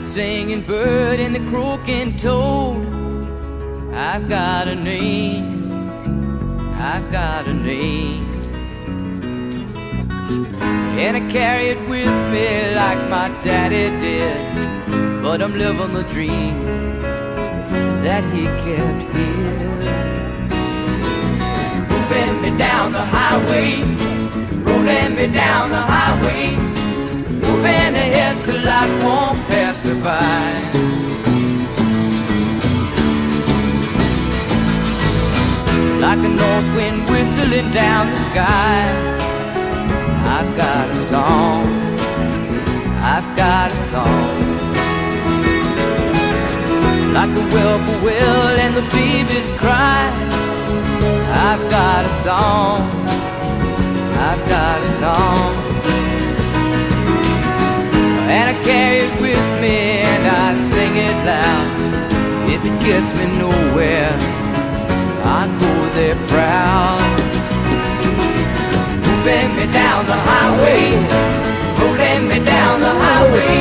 singing bird and the croaking toad. I've got a name. I've got a name. And I carry it with me like my daddy did. But I'm living the dream that he kept here. Moving me down the highway, rolling me down the highway, moving ahead so by. Like a north wind whistling down the sky, I've got a song, I've got a song. Like the whippoorwill and the babies cry. I've got a song, I've got a song, carry it with me and I sing it loud. If it gets me nowhere, I go there proud. Moving me down the highway, rolling me down the highway,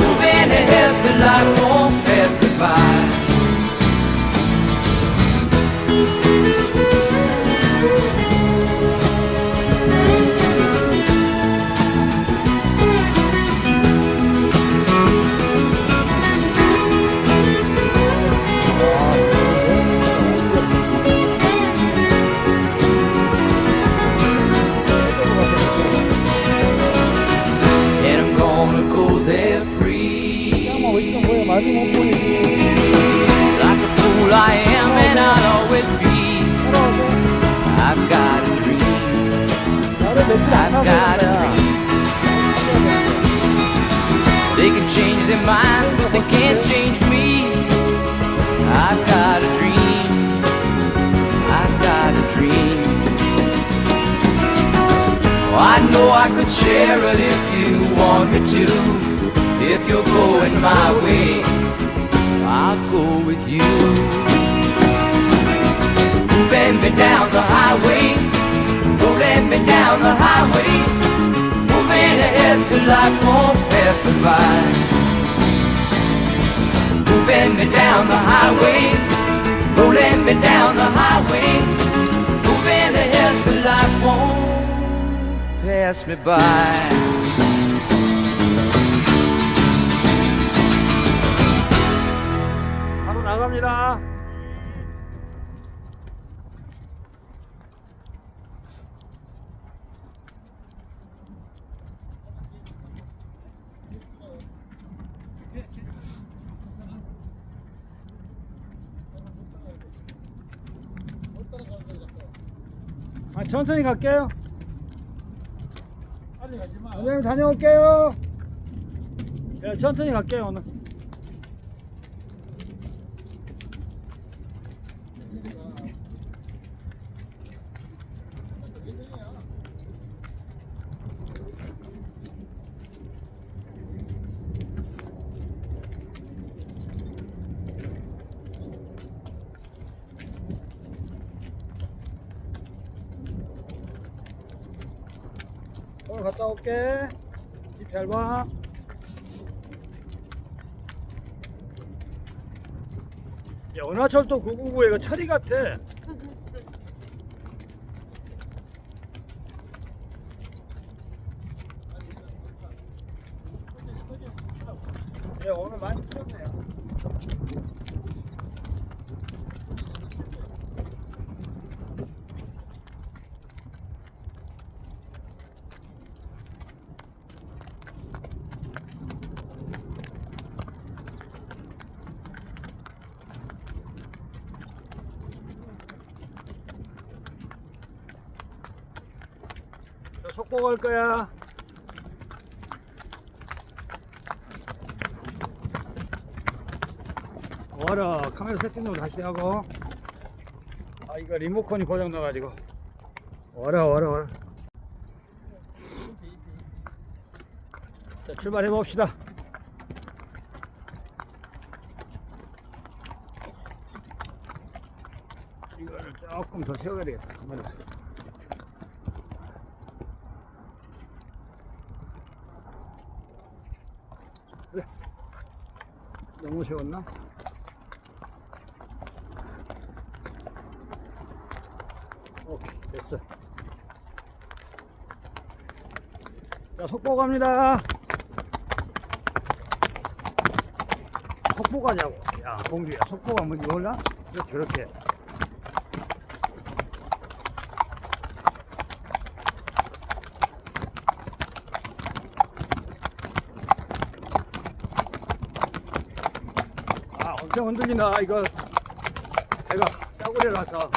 moving ahead so life won't moving ahead so life won't pass me by. Moving me down the highway, rolling me down the highway, moving ahead so life won't pass me by. 바로 나갑니다. 천천히 갈게요. 빨리 가지 마. 선생님 다녀올게요. 네, 천천히 갈게요 오늘. 갔다 올게. 잘 봐. 야, 은하철도 999 이거 철이 같아. 예, 오늘 많이 풀었네요. 저 속보 걸 거야. 와라 카메라 세팅 좀 다시 하고. 아 이거 리모컨이 고장 나가지고. 와라 와라 와라. 자 출발해 봅시다. 이거를 조금 더 세워야 되겠다. 카메라. 너무 세웠나? 오케이 됐어 자 속보 갑니다 속보 가냐고 야 공주야 속보가 뭔지 몰라? 왜 저렇게 아 엄청 흔들린다 이거. 배가 싸구려 라서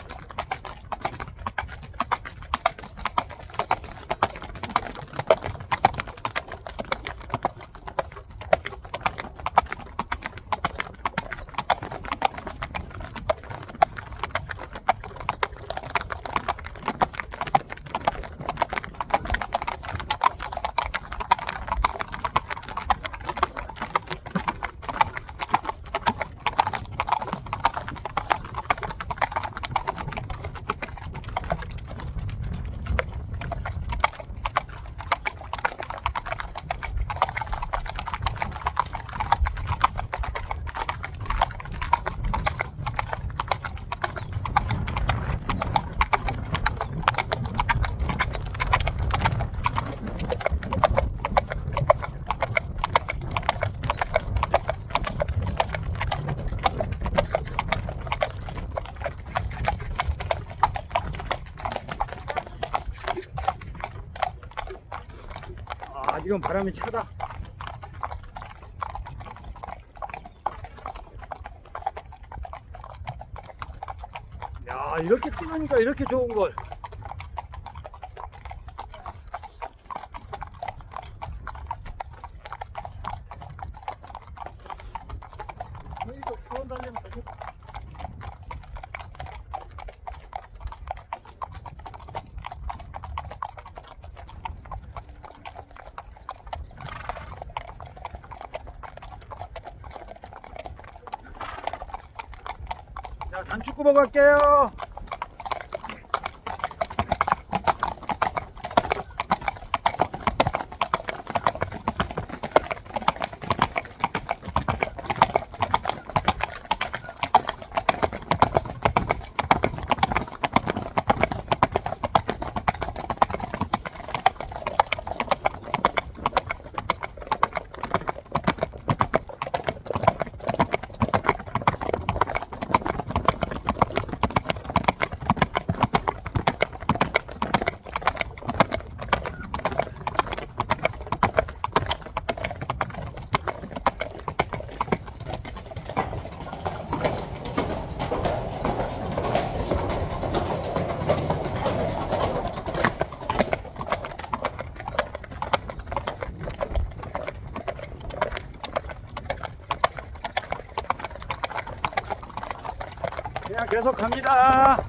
아 지금 바람이 차다. 야 이렇게 찍으니까 이렇게 좋은 걸 이거 수원 달리면 되겠다. 자, 단축구 보고 갈게요. 그냥 계속 갑니다.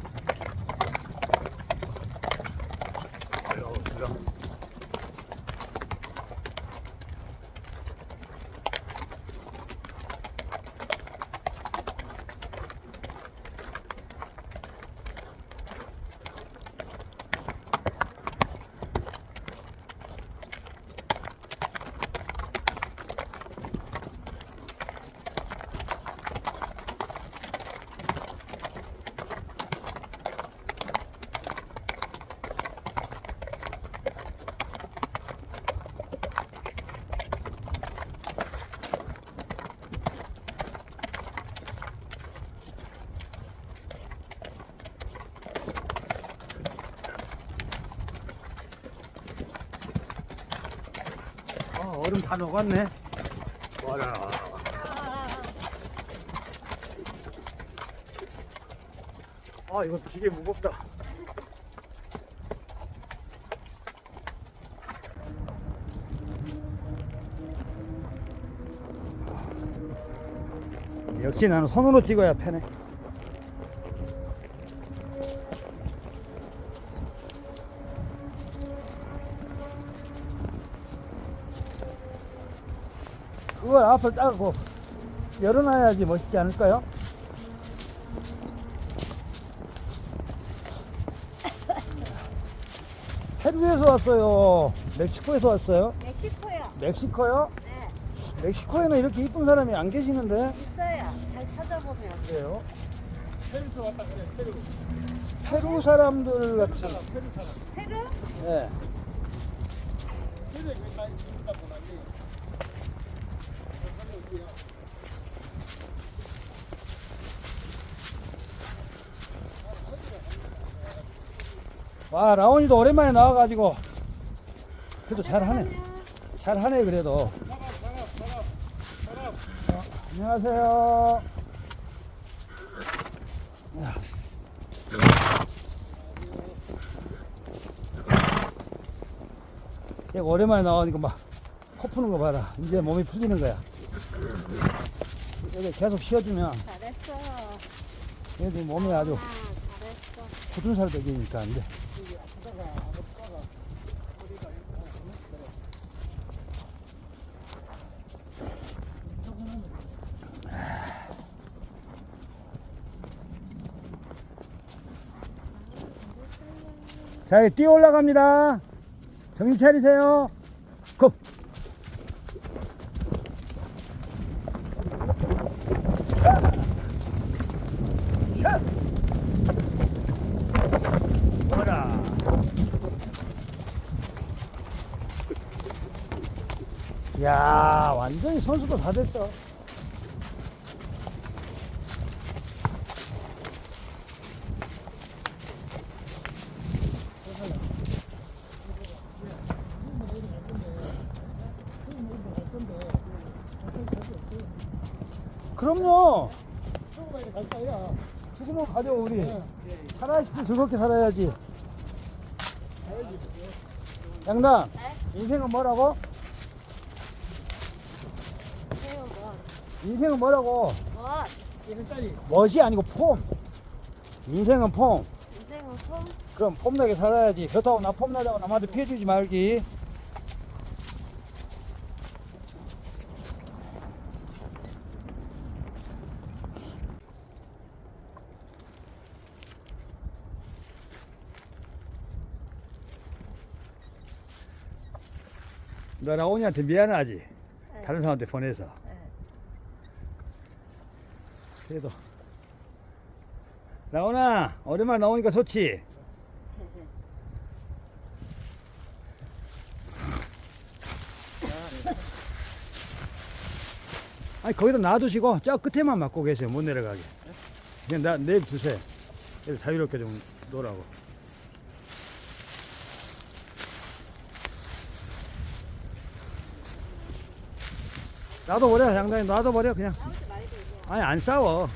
다 녹았네. 와라. 아, 이거 되게 무겁다. 역시 나는 손으로 찍어야 편해. 그걸 앞을 따고 열어놔야지 멋있지 않을까요? 페루에서 왔어요. 멕시코에서 왔어요. 멕시코요. 멕시코요? 네, 멕시코에는 이렇게 이쁜 사람이 안 계시는데. 있어요. 잘 찾아보면. 그래요? 페루 사람들 같은. 페루? 네. 와 라온이도 오랜만에 나와가지고 그래도 잘하네 잘하네 그래도 어, 안녕하세요 야. 얘가 오랜만에 나오니까 막 코 푸는 거 봐라. 이제 몸이 풀리는 거야. 여기 계속 쉬어주면 잘했어. 얘들 몸이 아주. 굳은 살 되기니까 안 돼. 자, 뛰어 올라갑니다. 정신 차리세요. 고! 야, 완전히 선수도 다 됐어. 그럼요. 지금은 가죠, 우리. 살아야지, 즐겁게 살아야지. 양당, 인생은 뭐라고? 해요, 뭐. 인생은 뭐라고? 뭐. 멋이 아니고 폼. 인생은 폼. 인생은 폼. 그럼 폼나게 살아야지. 그렇다고 나 폼나다고 남한테 피해주지 말기. 너 라온이한테 미안하지? 다른 사람한테 보내서. 네. 그래도. 라온아, 오랜만에 나오니까 좋지? 아니, 거기다 놔두시고, 저 끝에만 막고 계세요. 못 내려가게. 그냥 나, 내일 두세요. 그래서 자유롭게 좀 놀라고. 놔둬버려, 장단이 놔둬버려, 그냥. 아니, 안 싸워.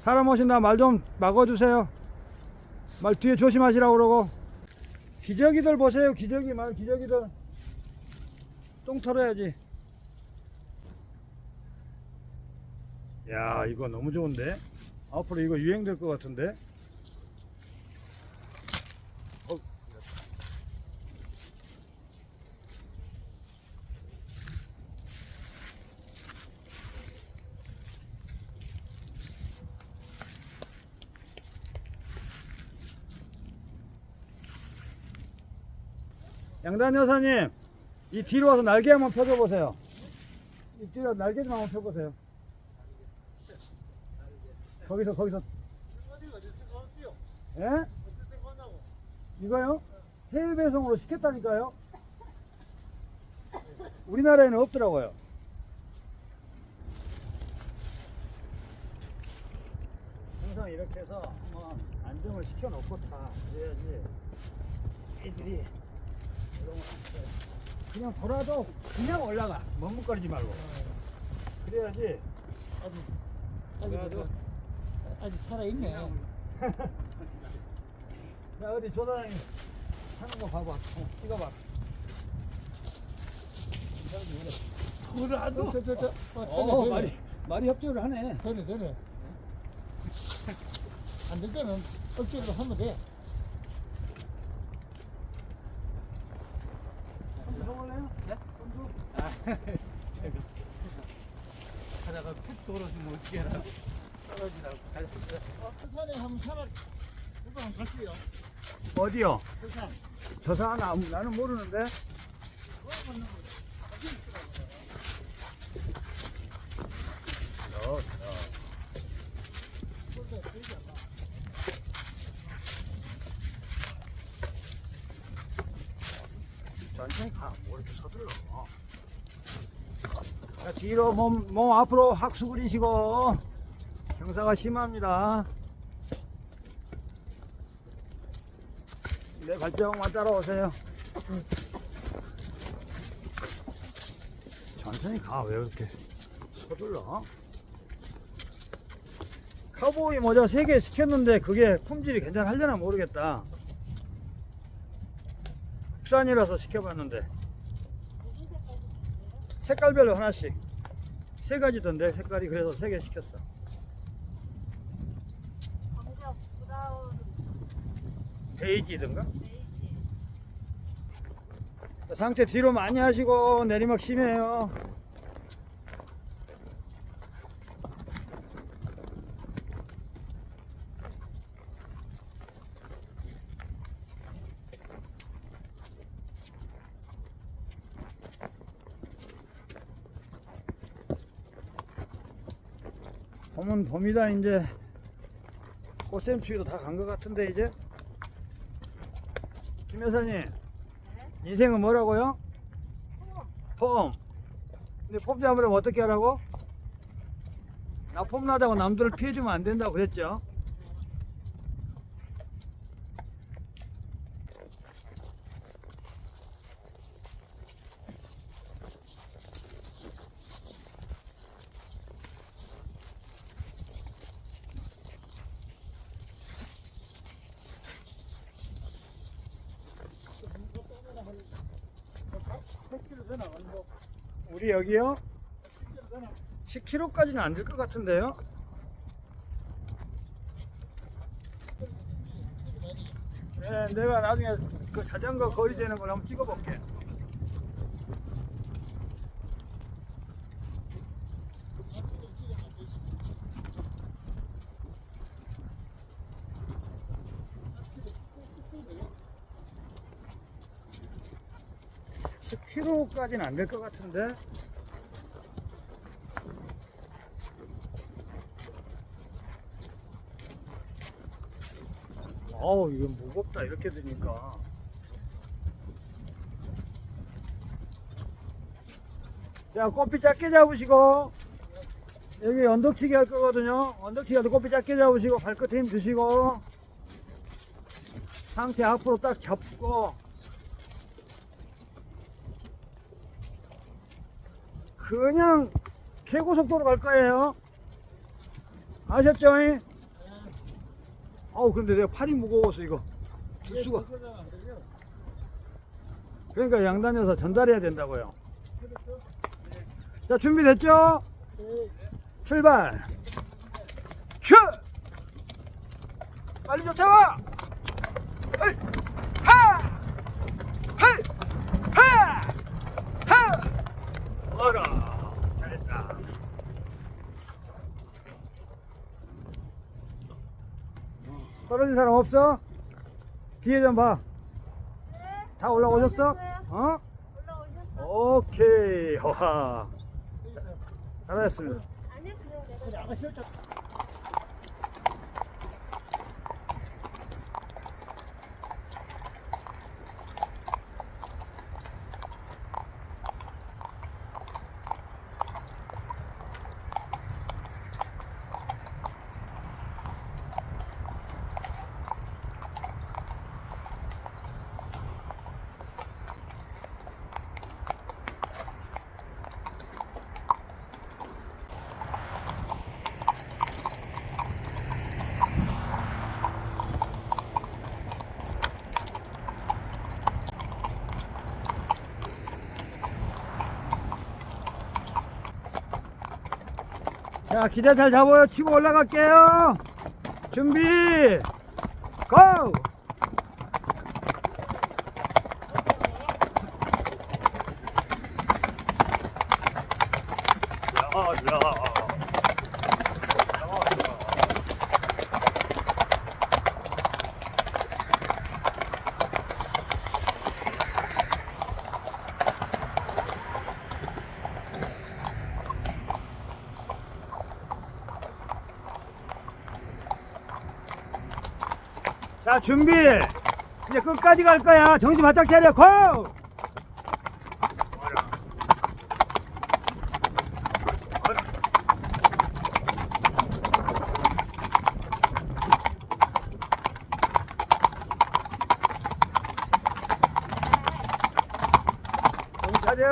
사람 오신다 말 좀 막아주세요. 말 뒤에 조심하시라고 그러고. 기저귀들 보세요. 기저귀 말 기저귀들. 똥 털어야지. 야 이거 너무 좋은데. 앞으로 이거 유행될 것 같은데. 어. 양단 여사님, 이 뒤로 와서 날개 한번 펴줘 보세요. 이 뒤로 날개 좀 한번 펴보세요. 거기서, 거기서. 예? 이거요? 해외 배송으로 시켰다니까요? 우리나라에는 없더라고요. 항상 이렇게 해서 한번 안정을 시켜놓고 타. 그래야지 애들이 이런. 그냥 돌아도 그냥 올라가. 멍멍거리지 말고. 그래야지. 아직 아직 아직 살아있네. 야 어디 조사장님 하는 거 봐봐. 어, 찍어봐. 그래도 저 저저 어, 말이 말이 협조를 하네. 되네 되네. 안 될 때는 억지로 하면 돼. 한번 해볼래요? 네? 하다가 푹 떨어지면 어떻게 떨어지라고. 한번 산을 한번 갈게요. 어디요? 산. 저사 나 나는 모르는데. 천천히 가. 뭐 이렇게 서둘러. 자, 뒤로 몸, 몸 앞으로 확 수그리시고 경사가 심합니다. 발자국만 따라오세요. 천천히 가. 왜 이렇게 서둘러? 카보이 모자 3개 시켰는데 그게 품질이 괜찮으려나 모르겠다. 국산이라서 시켜봤는데 색깔별로 하나씩 세 가지던데 색깔이 그래서 세 개 시켰어. 검정 브라운 베이지든가? 상체 뒤로 많이 하시고 내리막 심해요. 봄은 봄이다 이제. 꽃샘추위도 다 간 것 같은데 이제? 김 여사님 인생은 뭐라고요? 폼. 근데 폼 잡으려면 어떻게 하라고? 나 폼 나다고 남들을 피해주면 안 된다고 그랬죠? 우리 여기요? 10km까지는 안 될 것 같은데요? 네, 내가 나중에 그 자전거 거리 되는 걸 한번 찍어볼게. 까지는 안 될 것 같은데. 어우, 이거 무겁다, 이렇게 되니까. 자, 꼬피 작게 잡으시고, 여기 언덕치기 할 거거든요. 언덕치기 할때 꼬피 작게 잡으시고, 발끝 힘 주시고, 상체 앞으로 딱 잡고, 그냥 최고 속도로 갈 거예요. 아셨죠? 어우, 근데 내가 팔이 무거워서 이거 들 수가. 그러니까 양단에서 전달해야 된다고요. 자, 준비됐죠? 출발! 큐! 빨리 쫓아와! 어이! 하! 헐! 하! 하! 어라! 잘했다. 떨어진 사람 없어? 뒤에 좀 봐. 다 올라오셨어? 어? 올라오셨어? 오케이. 와. 잘하셨습니다. 아니 그냥 내 자, 기대 잘 잡아요. 치고 올라갈게요. 준비, 고! 준비. 이제 끝까지 갈 거야. 정신 바짝 차려. 고! 차려.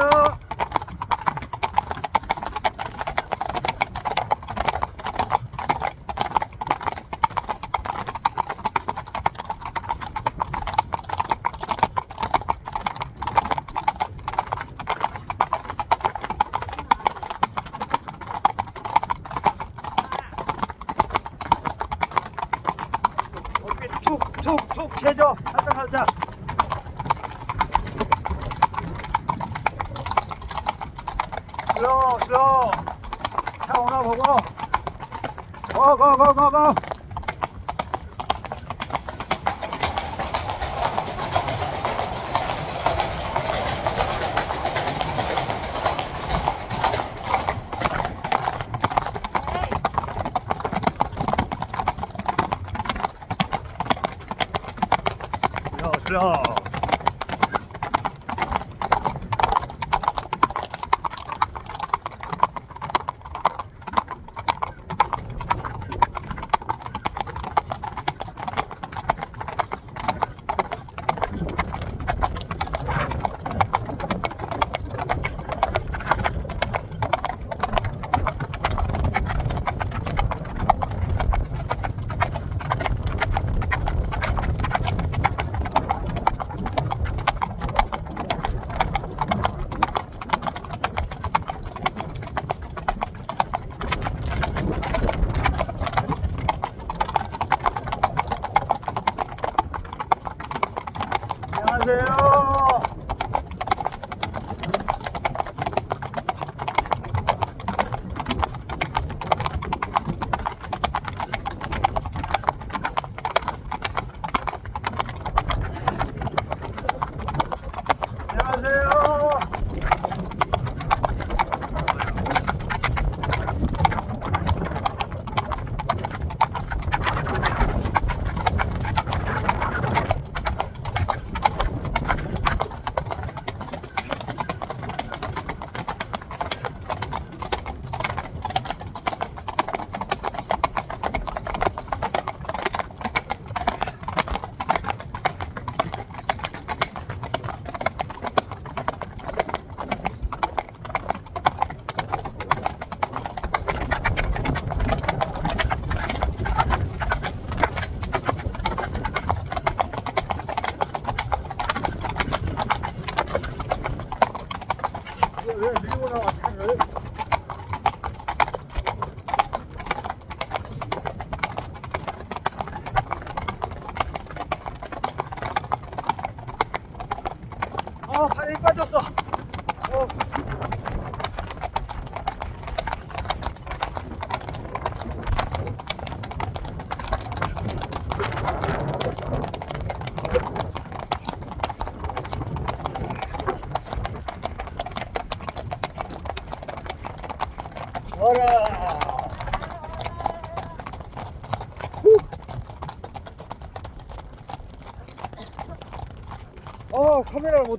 어깨 툭툭툭 채줘. 살짝 살짝. 슬로우 슬로우. 차 오나 보고. 고고고고고. 슬로 안녕하세요.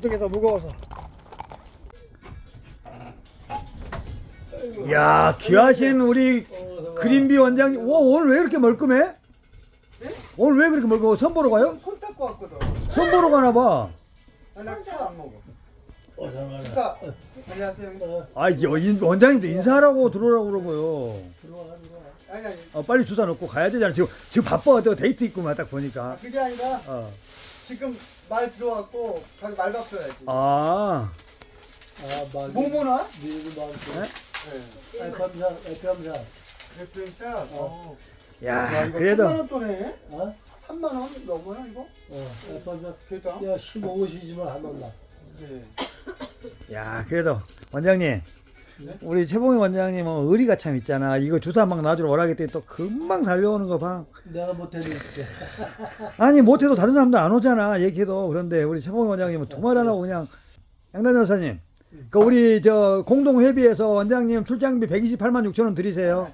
못 들겠어 무거워서. 야 귀하신 우리 그린비 원장님. 와 오늘 왜 이렇게 멀끔해? 오늘 왜 그렇게 멀끔해? 선 보러 가요? 손 닦고 왔거든. 선 보러 가나 봐. 나차안 먹어. 어. 자, 안녕하세요. 아 여- 인- 원장님도 인사하라고 들어오라고 그러고요. 들어와, 들어와. 아니 아니. 어, 빨리 주사 놓고 가야 되잖아. 지금 지금 바빠가지고 데이트 있구만 딱 보니까. 그게 아니라 어. 지금 말 들어왔고 가서 말 바꿔야지. 아. 아, 말. 뭐뭐나? 미리도 많고. 네. 아, 감사, 아, 감사. 그랬으니까. 어. 야, 이거 그래도 3만 원 또네. 어? 3만 원 넘어요 이거? 어, 아, 감사. 됐다. 야, 15시지만 하면 나. 네. 야, 그래도 원장님. 네? 우리 최봉희 원장님은 의리가 참 있잖아. 이거 주사 막 놔주러 오라겠더니 또 금방 달려오는 거 봐. 내가 못해줄게. 아니 못해도 다른 사람도 안 오잖아. 얘기해도 그런데 우리 최봉희 원장님은 두 말 안 하고 그냥 양단 여사님. 그 우리 저 공동 회비에서 원장님 출장비 128만 6천 원 드리세요.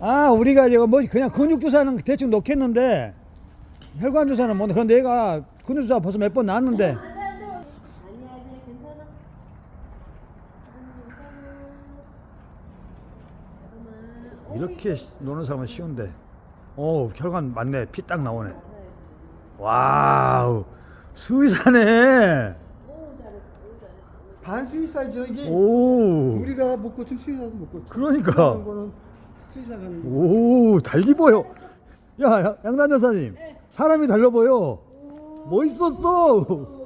아 우리가 이거 뭐 그냥 근육 주사는 대충 놓겠는데 혈관 주사는 뭐 그런데 얘가 근육 주사 벌써 몇 번 나왔는데. 이렇게 노는 사람은 쉬운데. 오, 혈관 맞네. 피 딱 나오네. 와우. 수의사네. 반수의사죠 이게. 오. 우리가 먹고 줄 수의사도 먹고. 그러니까. 거는 수의사가 하는 거. 오, 달리 보여. 야, 양- 양단 여사님. 사람이 달려 보여. 멋있었어.